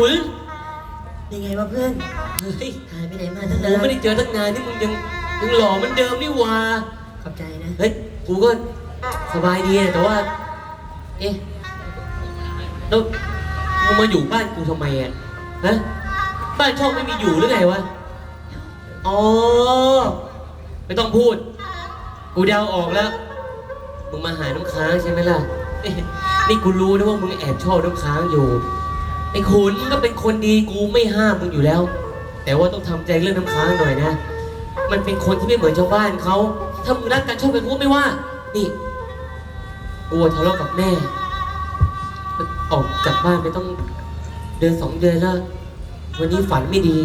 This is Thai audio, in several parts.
ขุนยังไงวะเพื่อน เฮ้ยหายไปไหนมาตั้งกูนานไม่ได้เจอตั้งนานนี่มึงยังยังหล่อเหมือนเดิมนี่หว่า ขอบใจนะ เฮ้ย กูก็สบายดีนะแต่ว่า เอ๊ะแล้วมึงมาอยู่บ้านกูทำไมอะ ฮะ บ้านช่องไม่มีอยู่หรือไงวะ อ๋อ ไม่ต้องพูด กูเดาออกแล้ว มึงมาหาน้ำค้างใช่ไหมล่ะเอ๊ะนี่กูรู้นะว่ามึงแอบชอบน้ำค้างอยู่ ไอ้ขุนก็เป็นคนดีกูไม่ห้ามมึงอยู่แล้ว แต่ว่าต้องทำใจเรื่องน้ำค้างหน่อยนะ มันเป็นคนที่ไม่เหมือนชาวบ้านเขาถ้ามึงรักกันชอบกันกูก็ไม่ว่า นี่กลัวทะเลาะกับแม่ ออกจากบ้านไปต้องเดือนสองเดือนแล้ว วันนี้ฝันไม่ดี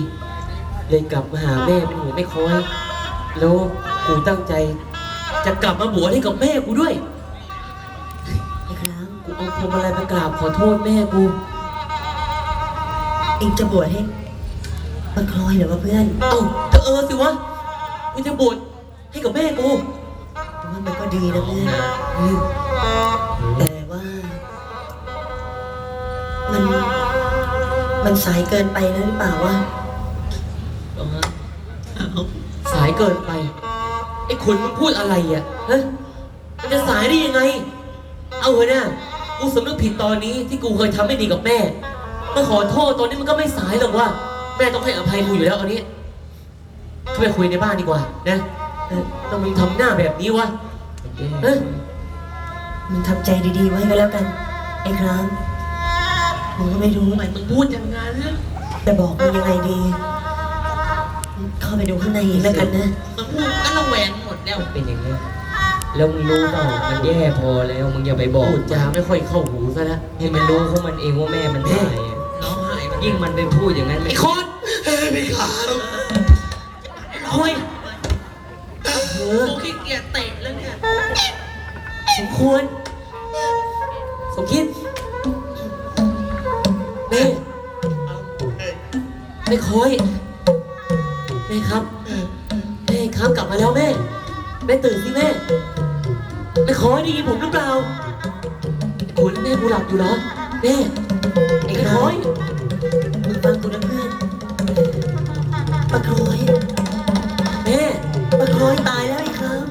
เลยกลับมาหาแม่เป็นหัวไม่คอย แล้วกูตั้งใจ จะกลับมาบวชให้กับแม่กูด้วยไอ้ครามกูเอาพวงมาลัยมากราบขอโทษแม่กู เองจะบวชให้ปะคลอยเหรอวะเพื่อนเอ้าก็เออสิวะกูจะบวชให้กับแม่กูแต่ว่ามันก็ดีนะเพื่อนอืมแต่ว่า มัน มันสายเกินไปแล้วหรือเปล่าวะเอาฮะสายเกินไป ไอ้ขุนมันพูดอะไรอะฮะมันจะสายได้ยังไง เอาเถอะนะกูสำนึกผิดตอนนี้ที่กูเคยทำไม่ดีกับแม่ มาขอโทษตอนนี้มันก็ไม่สายหรอกว่า แม่ต้องให้อภัยกูอยู่แล้วอันนี้เข้าไปคุยในบ้านดีกว่า นะเออต้องมึงทำหน้าแบบนี้วะเฮ้ยมันทำใจดีๆไว้ก็แล้วกัน ไอ้ครามผมก็ไม่รู้ทำไมมึงพูดอย่างนั้นจะบอกมันยังไงดี เข้าไปดูข้างในอีกแล้วกันนะมันพูดก็ระแวงหมดแล้วเป็นอย่างนี้ยแล้วมึงรู้เปล่ามันแย่พอแล้วมึงอย่าไปบอกพูดจาไม่ค่อยเข้าหูซะแล้วให้มันรู้ของมันเองว่าแม่มันตาย ยิ่งมันไปพูดอย่างนั้นไอ้ไม่คอนไม่ขาดโอ้ยเออกูขี้เกียจเตะแล้วเนี่ย สมควร สมคิดแม่แม่คอยแม่ครับแม่ครับกลับมาแล้วแม่ แม่ตื่นสิแม่แม่คอยได้ยินผมหรือเปล่าคุณแม่กูหลับอยู่เหรอแม่ไอ้คอยมึง ฟังกูนะเพื่อนปะคลอยแม่ปะคลอยตายแล้วไอ้คราม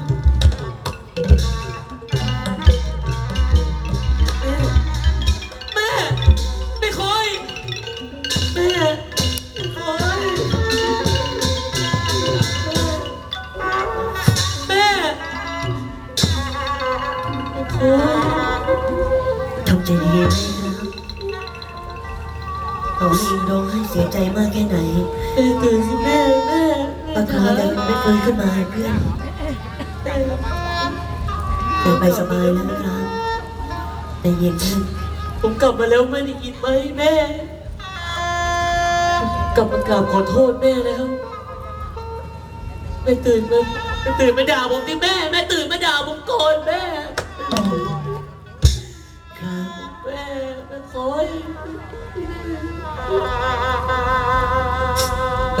แม่ไม่คอยแม่ไม่คอยแม่ไม่คอยทำใจดีๆ ไหมครับต่อให้เองร้องให้เสียใจมากแค่ไหนแม่ตื่นสิแม่แม่แม่ปะคลอยยังไม่ฟื้นขึ้นมาเพื่อนเดินไปสบายแล้วนะครับใจเย็นขึ้นผมกลับมาแล้วไม่ได้ยินไหมแม่ กลับมากราบขอโทษแม่แล้วแม่ตื่นมาแม่ตื่นมาด่าผมดิแม่แม่ตื่นมาด่าผมก่อนแม่ครับแม่แม่คอย ต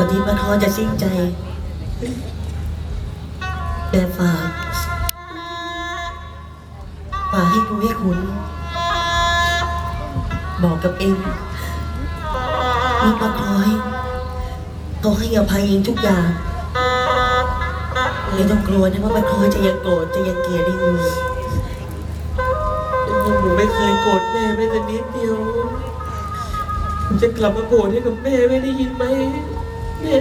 อนนี้ปะคลอจะสิ้นใจแต่ฝากฝากให้กูให้คุณบอกกับเองว่าปะคลอยเขาให้อภัยเองทุกอย่างไม่ต้องกลัวนะว่าปะคลอยจะยังโกรธจะยังเกลียดเอยู่ผมไม่เคยโกรธแม่แม้แต่นิดเดียว ผมจะกลับมาโกรธให้กับแม่ไม่ได้ยินไหมแม่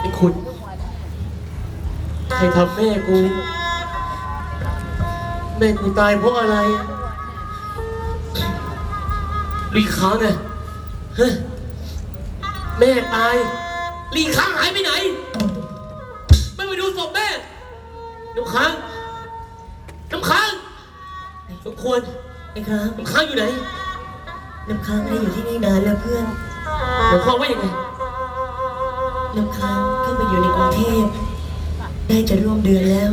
ไอ้คุณใครทำแม่กู แม่กูตายเพราะอะไรอะลีค้างไงฮะแม่ตายลีค้างหายไปไหน ไม่ไปดูศพแม่ น้ำค้าง น้ำค้างสมควร ไอ้ครับน้ำค้างอยู่ไหนน้ำค้างไม่ได้อยู่ที่นี่นานแล้วเพื่อนหมายความว่ายังไงน้ำค้างเข้ามาอยู่ในกรุงเทพได้จะร่วมเดือนแล้ว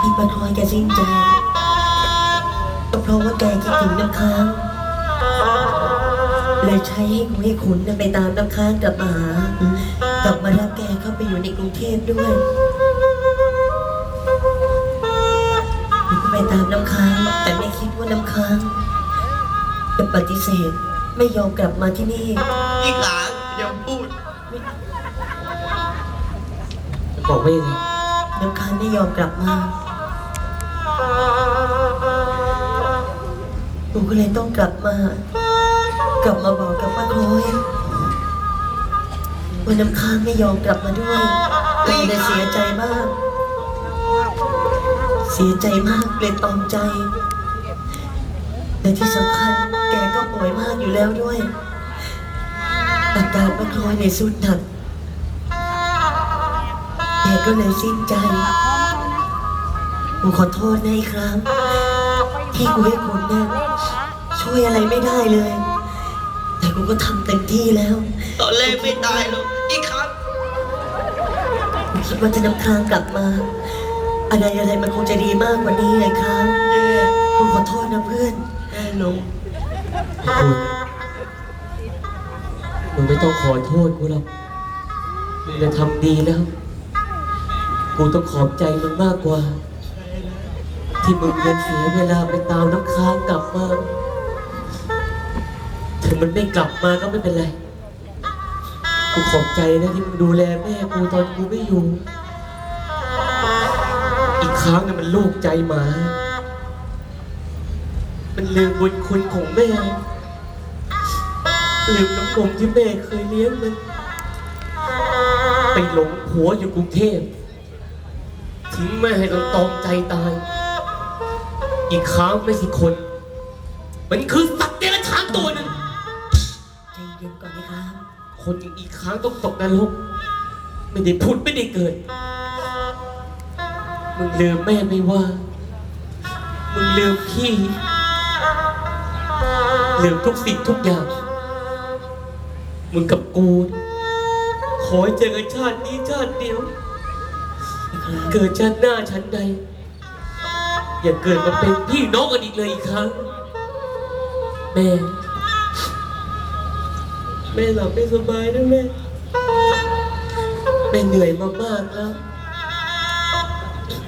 พี่ปะทอยแกสิ้นใจก็เพราะว่าแกคิดถึงน้ำค้างเลยใช้ให้กูให้ขุนน่ะไปตามน้ำค้างกลับมาหากลับมารับแกเข้าไปอยู่ในกรุงเทพด้วย ไปตามน้ำค้าง แต่ไม่คิดว่าน้ำค้างจะปฏิเสธไม่ยอมกลับมาที่นี่ อีกหลานอย่าพูด บอกว่ายังไงน้ำค้างไม่ยอมกลับมาหนูก็เลยต้องกลับมา กลับมาบอกกับป้าคล้อยว่าน้ำค้างไม่ยอมกลับมาด้วยหนูเลยเสียใจมาก เสียใจมากเลยตอมใจ และที่สำคัญแกก็ป่วยมากอยู่แล้วด้วย อาการป้าคล้อยในยสุดหนักแกก็เลยสิ้นใจกูขอโทษนะอีกครั้งที่กูให้คุณเนี่ยช่วยอะไรไม่ได้เลย แต่กูก็ทำเต็มที่แล้ว ตอนแรกไม่ตายหรอกอีกครั้งกูคิดว่าจะนำค้างกลับมา อะไรอะไรมันคงจะดีมากกว่านี้เลยครับกูขอโทษนะเพื่อนแม่ลงคุณมึงไม่ต้องขอโทษกูหรอกมึงจะทำดีแล้ว กูต้องขอบใจมึงมากกว่า ที่มึงเดินเสียเวลาไปตามน้ำค้างกลับมาถึงมันไม่กลับมาก็ไม่เป็นไร กูขอบใจนะที่มึงดูแลแม่กูตอนกูไม่อยู่ อีกครั้งน่ะมันลูกใจหมา มันลืมบุญคุณของแม่ ลืมน้ำนมที่แม่เคยเลี้ยงมัน ไปหลงผัวอยู่กรุงเทพ ทิ้งแม่ให้ต้องตอมใจตาย อีกครั้งไม่สิคน มันคือสัตว์เดรัจฉานตัวหนึ่ง ใจเย็นก่อนนะครับ คนอย่างอีกครั้งต้องตกนรก ไม่ได้พูดไม่ได้เกิด มึงลืมแม่ไม่ว่า มึงลืมพี่ ลืมทุกสิ่งทุกอย่าง มึงกับกู ขอให้เจอกันชาตินี้ชาติเดียว เกิดชาติหน้าชั้นใด อย่าเกิดมาเป็นพี่น้องกันอีกเลยอีกครั้ง แม่ แม่หลับไม่สบายนะแม่ แม่เหนื่อยมากๆแล้ว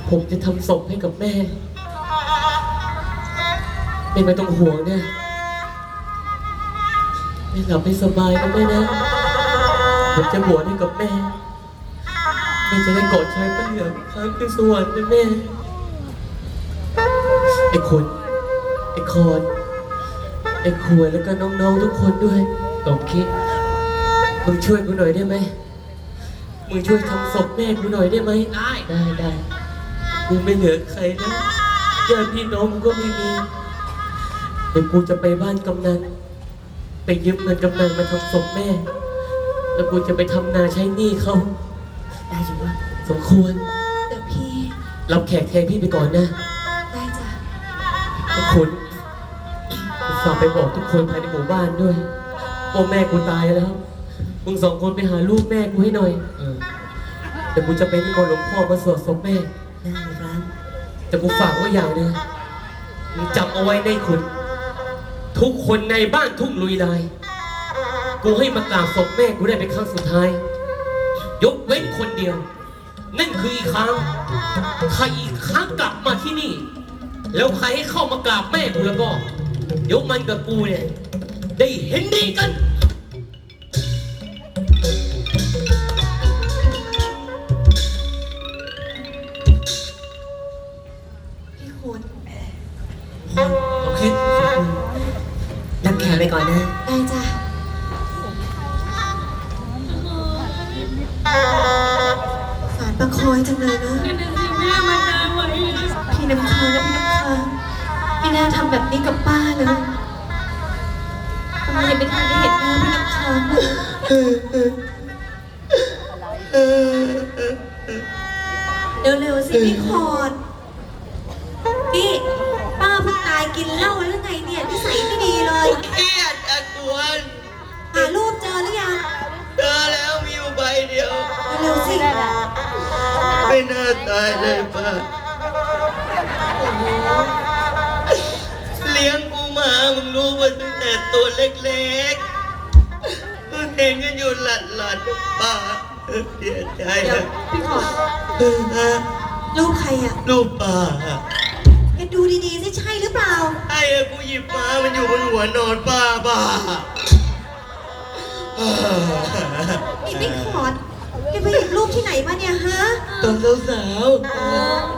ผมจะทำศพให้กับแม่แม่ไม่ต้องห่วงนะแม่หลับไม่สบายนะแม่นะ ผมจะบวชให้กับแม่ แม่จะได้กอดชายพระเหลืองอีกครั้งคือสวรรค์นะแม่ ไอ้คนไอ้คอนไอ้ขวดแล้วก็น้องๆทุกคนด้วยตบคิดมึงช่วยกูหน่อยได้ไหมมึงช่วยทำศพแม่กูหน่อยได้ไหมได้ได้ได้ กูไม่เหลือใครนะญาติพี่น้องกูก็ไม่มีเดี๋ยวกูจะไปบ้านกำนันไปยืมเงินกำนันมาทำศพแม่ แล้วกูจะไปทำนาใช้หนี้เขาได้จังวะสมควรเดี๋ยวพี่ รับแขกแทนพี่ไปก่อนนะได้จ้ะทุกคนฝากไปบอกทุกคนภายในหมู่บ้านด้วยว่าแม่กูตายแล้วมึงสองคนไปหาลูกแม่กูให้หน่อยเออเดี๋ยวกูจะไปนิมนต์หลวงพ่อมาสวดศพแม่ ได้ครับ แต่กูฝากไว้อย่างหนึงมึงจำเอาไว้ในคุณ ทุกคนในบ้านทุ่งลุยลาย กูให้มากราบศพแม่กูได้เป็นครั้งสุดท้าย ยกเว้นคนเดียว นั่นคืออีกครั้งใครอีกครั้งกลับมาที่นี่ แล้วใครให้เข้ามากราบแม่กูแล้วก็ เดี๋ยวมันกับกูเนี่ย ได้เห็นดีกัน คุณโอเครับแขกไปก่อนนะ ได้จ้ะสารประคอยจังเลยนะพี่น้ำค้างนะพี่น้ำค้างไม่น่าทำแบบนี้กับป้าเลยทำไมยังไม่ทันได้เห็นหน้าพี่น้ำค้างเลยเร็วๆสิพี่คอนนี่ กินเหล้าแล้วไงเนี่ยนิสัยไม่ดีเลยเครียดอะกวนหารูปเจอหรือยังเจอแล้วมีอยู่ใบเดียว เร็วๆสิไม่น่าตายเลยป้าเลี้ยงกูมามึงรู้ว่าตั้งแต่ตัวเล็กๆมึงเห็นกันอยู่หลัดหลัดๆป้าเสียใจเดี๋ยวอะพี่ขอดรูปใครอะลูกป้าแก ดูดูดีๆสิใช่หรือเปล่า ไอ้อะกูหยิบมามันอยู่บนหัวนอนป้าบ้านี่ไม่ขอดแกไปหยิบรูปที่ไหนมาเนี่ยฮะ ตอนสาวๆ